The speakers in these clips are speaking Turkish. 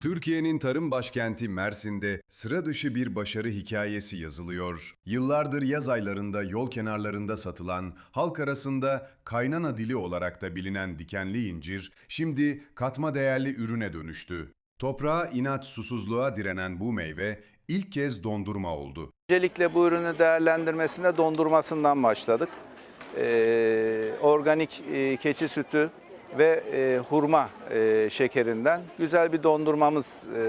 Türkiye'nin tarım başkenti Mersin'de sıra dışı bir başarı hikayesi yazılıyor. Yıllardır yaz aylarında yol kenarlarında satılan, halk arasında kaynana dili olarak da bilinen dikenli incir, şimdi katma değerli ürüne dönüştü. Toprağa inat susuzluğa direnen bu meyve ilk kez dondurma oldu. Öncelikle bu ürünü değerlendirmesinde dondurmasından başladık. Ee, organik e, keçi sütü ve e, hurma e, şekerinden güzel bir dondurmamız e,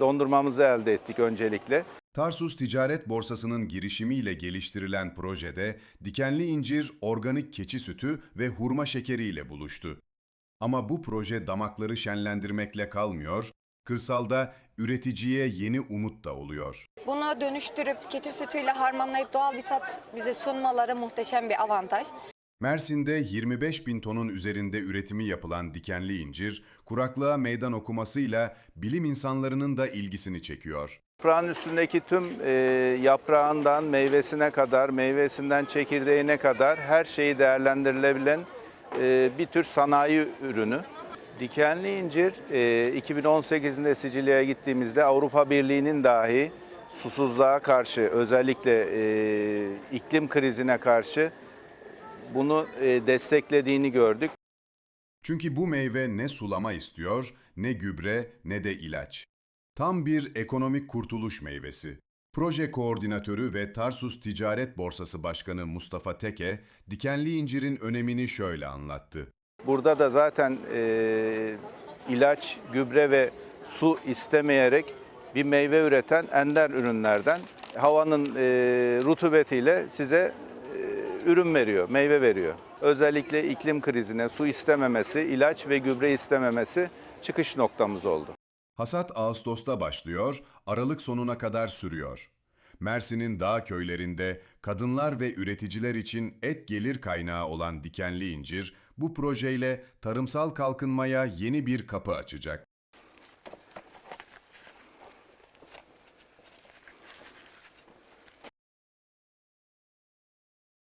dondurmamızı elde ettik öncelikle. Tarsus Ticaret Borsası'nın girişimiyle geliştirilen projede dikenli incir, organik keçi sütü ve hurma şekeriyle buluştu. Ama bu proje damakları şenlendirmekle kalmıyor, kırsalda üreticiye yeni umut da oluyor. Bunu dönüştürüp keçi sütüyle harmanlayıp doğal bir tat bize sunmaları muhteşem bir avantaj. Mersin'de 25 bin tonun üzerinde üretimi yapılan dikenli incir, kuraklığa meydan okumasıyla bilim insanlarının da ilgisini çekiyor. Yaprağın üstündeki tüm e, yaprağından meyvesine kadar, meyvesinden çekirdeğine kadar her şeyi değerlendirilebilen e, bir tür sanayi ürünü. Dikenli incir e, 2018'inde Sicilya'ya gittiğimizde Avrupa Birliği'nin dahi susuzluğa karşı özellikle e, iklim krizine karşı bunu e, desteklediğini gördük. Çünkü bu meyve ne sulama istiyor, ne gübre, ne de ilaç. Tam bir ekonomik kurtuluş meyvesi. Proje koordinatörü ve Tarsus Ticaret Borsası Başkanı Mustafa Teke, dikenli incirin önemini şöyle anlattı. Burada da zaten e, ilaç, gübre ve su istemeyerek bir meyve üreten ender ürünlerden havanın e, rutubetiyle size ürün veriyor, meyve veriyor. Özellikle iklim krizine su istememesi, ilaç ve gübre istememesi çıkış noktamız oldu. Hasat Ağustos'ta başlıyor, Aralık sonuna kadar sürüyor. Mersin'in dağ köylerinde kadınlar ve üreticiler için et gelir kaynağı olan dikenli incir, bu projeyle tarımsal kalkınmaya yeni bir kapı açacak.